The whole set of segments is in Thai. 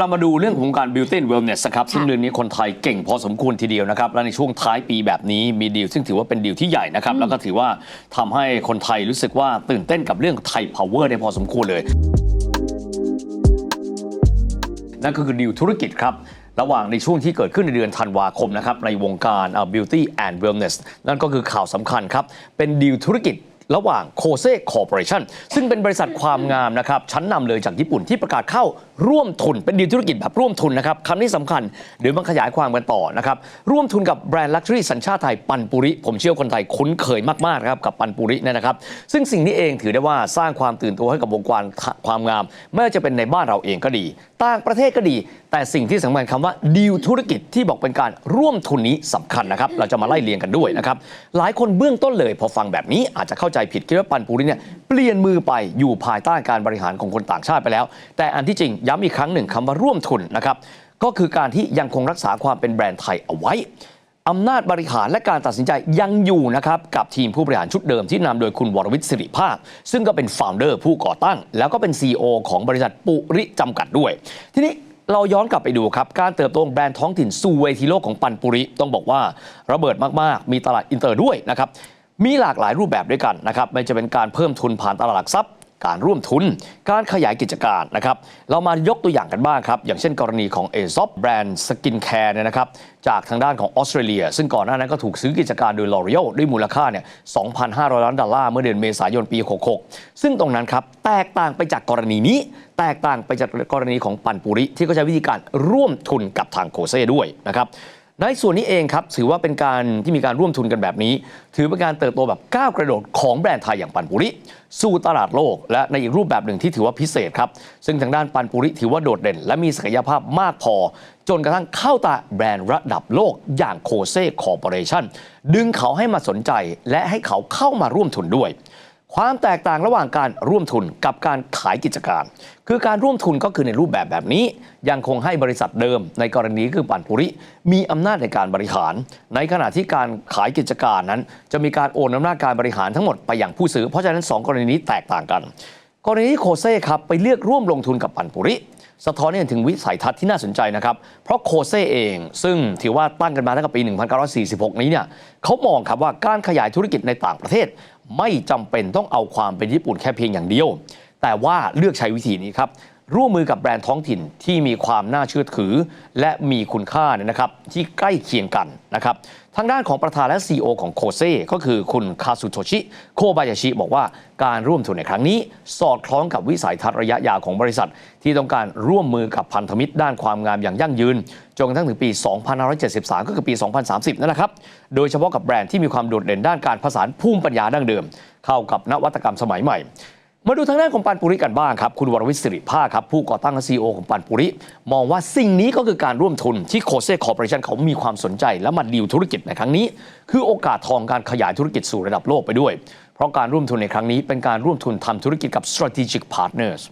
เรามาดูเรื่องของการ Beauty and Wellness นะครับซึ่งเรื่องนี้คนไทยเก่งพอสมควรทีเดียวนะครับ และในช่วงท้ายปีแบบนี้มีดีลซึ่งถือว่าเป็นดีลที่ใหญ่นะครับ แล้วก็ถือว่าทำให้คนไทยรู้สึกว่าตื่นเต้นกับเรื่องไทย Power ได้พอสมควรเลย นั่นก็คือดีลธุรกิจครับ ระหว่างในช่วงที่เกิดขึ้นในเดือนธันวาคมนะครับ ในวงการเอ่อ Beauty and Wellness นั่นก็คือข่าวสำคัญครับ เป็นดีลธุรกิจระหว่างโคเซ่คอร์ปอเรชั่นซึ่งเป็นบริษัทความงามนะครับ ชั้นนำเลยจากญี่ปุ่นที่ประกาศเข้า ร่วมทุนเป็นดีลธุรกิจแบบร่วมทุนนะครับคำนี้สำคัญเดี๋ยวมันขยายความกันต่อนะครับร่วมทุนกับแบรนด์ลักชัวรี่สัญชาติไทยปันปุริ ผมเชื่อคนไทยคุ้นเคยมากๆนะครับกับปันปุริเนี่ยนะครับ ซึ่งสิ่งนี้เองถือได้ว่าสร้างความตื่นตัวให้กับวงการความงาม ไม่ว่าจะเป็นในบ้านเราเองก็ดี ต่างประเทศก็ดี แต่สิ่งที่สำคัญคำว่าดีลธุรกิจที่บอกเป็นการร่วมทุนนี้สำคัญนะครับเราจะมาไล่เรียงกันด้วยนะครับหลายคนเบื้องต้นเลยพอฟังแบบนี้อาจจะเข้าใจผิดคิดว่าปันปุริเนี่ยเปลี่ยนมือไปอยู่ภายใต้การบริหารของคนต่างชาติไปแล้ว แต่อันที่จริงย้ำอีกครั้งหนึ่งคำว่าร่วมทุนนะครับก็คือการที่ยังคงรักษาความเป็นแบรนด์ไทยเอาไว้อำนาจบริหารและการตัดสินใจยังอยู่นะครับกับทีมผู้บริหารชุดเดิมที่นำโดยคุณวรวิทย์สิริภาค ซึ่งก็เป็นฟ o u เดอร์ผู้ก่อตั้ง แล้วก็เป็น CEO ของบริษัทปุริจำกัดด้วย ทีนี้เราย้อนกลับไปดูครับ การเติบโตของแบรนด์ท้องถิ่นสู่เวทีโลกของปันปุริ ต้องบอกว่าระเบิดมาก ๆ มีตลาดอินเตอร์ด้วยนะครับมีหลากหลายรูปแบบด้วยกันนะครับไม่จะเป็นการเพิ่มทุนผ่านตลาดหลักทรัพย์ การร่วมทุน การขยายกิจการนะครับ เรามายกตัวอย่างกันบ้างครับ อย่างเช่นกรณีของ a s o p แบรนด์สกินแคร์เนี่ยนะครับ จากทางด้านของออสเตรเลีย ซึ่งก่อนหน้านั้นก็ถูกซื้อกิจการโดย L'Oreal ด้วยมูลค่าเนี่ย 2,500 ล้านดอลลาร์เมื่อเดือนเมษายนปี 66 ซึ่งตรงนั้นครับ แตกต่างไปจากกรณีนี้ แตกต่างไปจากกรณีของปันปุริ ที่ก็ใช้วิธีการร่วมทุนกับทางโคเซ่ด้วยนะครับ ในส่วนนี้เองครับถือว่าเป็นการที่มีการร่วมทุนกันแบบนี้ ถือเป็นการเติบโตแบบก้าวกระโดดของแบรนด์ไทยอย่างปันปุริ สู่ตลาดโลก และในอีกรูปแบบหนึ่งที่ถือว่าพิเศษครับซึ่งทางด้านปันปุริถือว่าโดดเด่น และมีศักยภาพมากพอ จนกระทั่งเข้าตาแบรนด์ระดับโลกอย่างโคเซ่คอร์ปอเรชั่นดึงเขาให้มาสนใจ และให้เขาเข้ามาร่วมทุนด้วย ความแตกต่างระหว่างการร่วมทุนกับการขายกิจการ คือการร่วมทุนก็คือในรูปแบบแบบนี้ ยังคงให้บริษัทเดิม ในกรณีคือปันปุริ มีอำนาจในการบริหาร ในขณะที่การขายกิจการนั้น จะมีการโอนอำนาจการบริหารทั้งหมดไปอย่างผู้ซื้อ เพราะฉะนั้น 2 กรณีนี้แตกต่างกัน กรณีที่โคเซ่ครับไปเลือกร่วมลงทุนกับปันปุริ สะท้อนให้เห็นถึงวิสัยทัศน์ที่น่าสนใจนะครับ เพราะโคเซ่เอง ซึ่งถือว่าตั้งกันมาตั้งแต่ปี 1946 นี้เนี่ยเขามองครับว่าการขยายธุรกิจในต่างประเทศ ไม่จำเป็นต้องเอาความเป็นญี่ปุ่นแค่เพียงอย่างเดียว แต่ว่าเลือกใช้วิธีนี้ครับ ร่วมมือกับแบรนด์ท้องถิ่นที่มีความน่าเชื่อถือ และมีคุณค่าเนี่ยนะครับที่ใกล้เคียงกันนะครับทางด้านของประธานและ CEO ของโคเซ่ก็คือคุณคาซุโตชิ โคบายาชิ บอกว่าการร่วมทุนในครั้งนี้ สอดคล้องกับวิสัยทัศน์ระยะยาวของบริษัท ที่ต้องการร่วมมือกับพันธมิตรด้านความงามอย่างยั่งยืน จนกระทั่งถึงปี 2573 ก็คือปี 2030 นั่นแหละครับ โดยเฉพาะกับแบรนด์ที่มีความโดดเด่นด้านการผสานภูมิปัญญาดั้งเดิม เข้ากับนวัตกรรมสมัยใหม่ มาดูทางด้านของปันปุริกันบ้างครับ คุณวรวิทย์สิริภาคครับ ผู้ก่อตั้งและซีอของปันปุริ มองว่าสิ่งนี้ก็คือการร่วมทุนที่โคเซ่คอร์ปอเรชันเขามีความสนใจ และมาดีลธุรกิจในครั้งนี้ คือโอกาสทองการขยายธุรกิจสู่ระดับโลกไปด้วย เพราะการร่วมทุนในครั้งนี้เป็นการร่วมทุนทำธุรกิจกับ strategic partners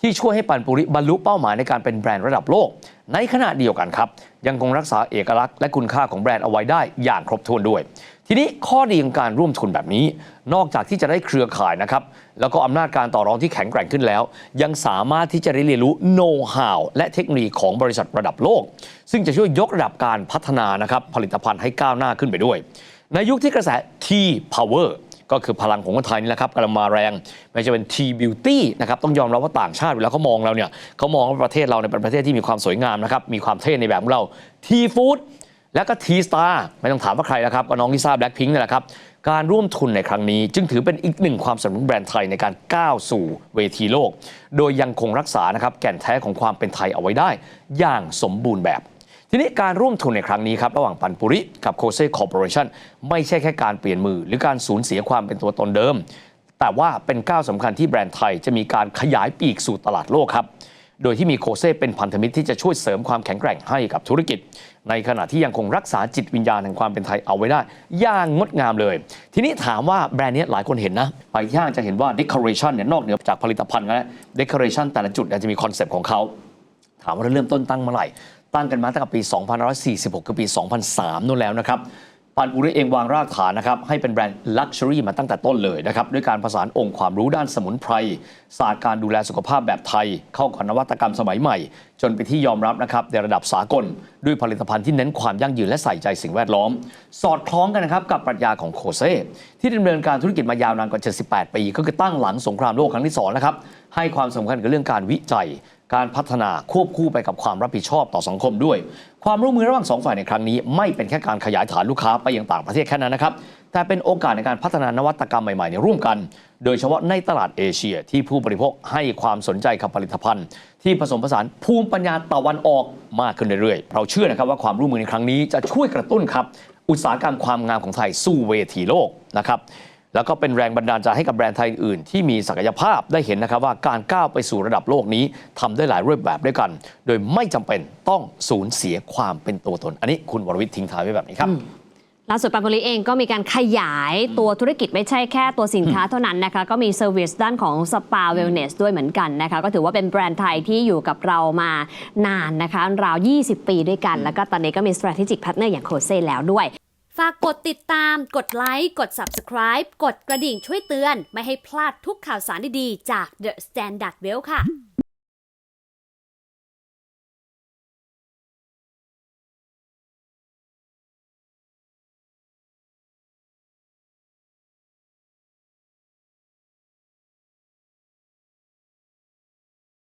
ที่ช่วยให้ปันปุริบรรลุเป้าหมายในการเป็นแบรนด์ระดับโลก ในขณะเดียวกันครับ ยังคงรักษาเอกลักษณ์และคุณค่าของแบรนด์เอาไว้ได้อย่างครบถ้วนด้วย ทีนี้ข้อดีของการร่วมทุนแบบนี้ นอกจากที่จะได้เครือข่ายนะครับแล้วก็อำนาจการต่อรองที่แข็งแกร่งขึ้นแล้ว ยังสามารถที่จะได้เรียนรู้โน้ตฮาวและเทคโนโลยีของบริษัทระดับโลก ซึ่งจะช่วยยกระดับการพัฒนานะครับผลิตภัณฑ์ให้ก้าวหน้าขึ้นไปด้วย ในยุคที่กระแส T Power ก็คือพลังของคนไทยนี่แหละครับกำลังมาแรง ไม่ว่เป็น T Beauty นะครับต้องยอมรับว่าต่างชาติเวลาเขามองเราเนี่ยเขามองว่าประเทศเราเนี่ยเป็นประเทศที่มีความสวยงามนะครับมีความเท่ในแบบของเรา T Food แล้วก็ T Star ไม่ต้องถามว่าใครแล้วครับก็น้องลิซ่าแบล็คพิงค์นี่แหละครับการร่วมทุนในครั้งนี้ จึงถือเป็นอีกหนึ่งความสำเร็จแบรนด์ไทยในการก้าวสู่เวทีโลก โดยยังคงรักษานะครับแก่นแท้ของความเป็นไทยเอาไว้ได้ อย่างสมบูรณ์แบบ ทีนี้การร่วมทุนในครั้งนี้ครับระหว่างปันปุริกับโคเซ่คอร์ปอเรชั่นไม่ใช่แค่การเปลี่ยนมือ หรือการสูญเสียความเป็นตัวตนเดิม แต่ว่าเป็นก้าวสำคัญที่แบรนด์ไทยจะมีการขยายปีกสู่ตลาดโลกครับโดยที่มีโคเซ่เป็นพันธมิตรที่จะช่วยเสริมความแข็งแกร่งให้กับธุรกิจ ในขณะที่ยังคงรักษาจิตวิญญาณแห่งความเป็นไทยเอาไว้ได้ อย่างงดงามเลย ทีนี้ถามว่าแบรนด์นี้หลายคนเห็นนะไปย่างจะเห็นว่า decoration เนี่ยนอกเหนือจากผลิตภัณฑ์แล้ว decoration แต่ละจุดจะมีคอนเซปต์ของเขาถามว่าเริ่มต้นตั้งเมื่อไหร่ ตั้งกันมาตั้งแต่ปี 2546 คือปี 2003 นู่นแล้วนะครับปันปุริเองวางรากฐานนะครับให้เป็นแบรนด์ลักชัวรี่มาตั้งแต่ต้นเลยนะครับด้วยการผสานองค์ความรู้ด้านสมุนไพรศาสตร์การดูแลสุขภาพแบบไทย เข้ากับนวัตกรรมสมัยใหม่จนไปนที่ยอมรับนะครับในระดับสากล ด้วยผลิตภัณฑ์ที่เน้นความยั่งยืนและใส่ใจสิ่งแวดล้อม สอดคล้องกันนะครับกับปรัชญาของโคเซ่ที่ดำเนินการธุรกิจมายาวนานกว่า 78 ปี ก็คือตั้งหลังสงครามโลกครั้งที่สองนะครับให้ความสำคัญกับเรื่องการวิจัย การพัฒนาควบคู่ไปกับความรับผิดชอบต่อสังคมด้วย ความร่วมมือระหว่างสองฝ่ายในครั้งนี้ ไม่เป็นแค่การขยายฐานลูกค้าไปยังต่างประเทศแค่นั้นนะครับ แต่เป็นโอกาสในการพัฒนานวัตกรรมใหม่ๆในร่วมกัน โดยเฉพาะในตลาดเอเชีย ที่ผู้บริโภคให้ความสนใจกับผลิตภัณฑ์ ที่ผสมผสานภูมิปัญญาตะวันออกมากขึ้นเรื่อยๆ เราเชื่อนะครับว่าความร่วมมือในครั้งนี้จะช่วยกระตุ้นครับอุตสาหกรรมความงามของไทยสู่เวทีโลกนะครับแล้วก็เป็นแรงบันดาลใจให้กับแบรนด์ไทยอื่นที่มีศักยภาพได้เห็นนะครับว่าการก้าวไปสู่ระดับโลกนี้ทำได้หลายรูปแบบด้วยกัน โดยไม่จำเป็นต้องสูญเสียความเป็นตัวตน อันนี้คุณวรวิทย์ทิ้งท้ายไว้แบบนี้ครับ ล่าสุดปังโกลิเองก็มีการขยายตัวธุรกิจไม่ใช่แค่ตัวสินค้าเท่านั้นนะคะ ก็มีเซอร์วิสด้านของสปาเวลเนสด้วยเหมือนกันนะคะ ก็ถือว่าเป็นแบรนด์ไทยที่อยู่กับเรามานานนะคะ ราว 20 ปีด้วยกัน แล้วก็ตอนนี้ก็มี strategic partner อย่างโคเซ่แล้วด้วย ฝากกดติดตาม กดไลค์กด Subscribe กดกระดิ่งช่วยเตือน ไม่ให้พลาดทุกข่าวสารดีๆจาก The Standard Well ค่ะ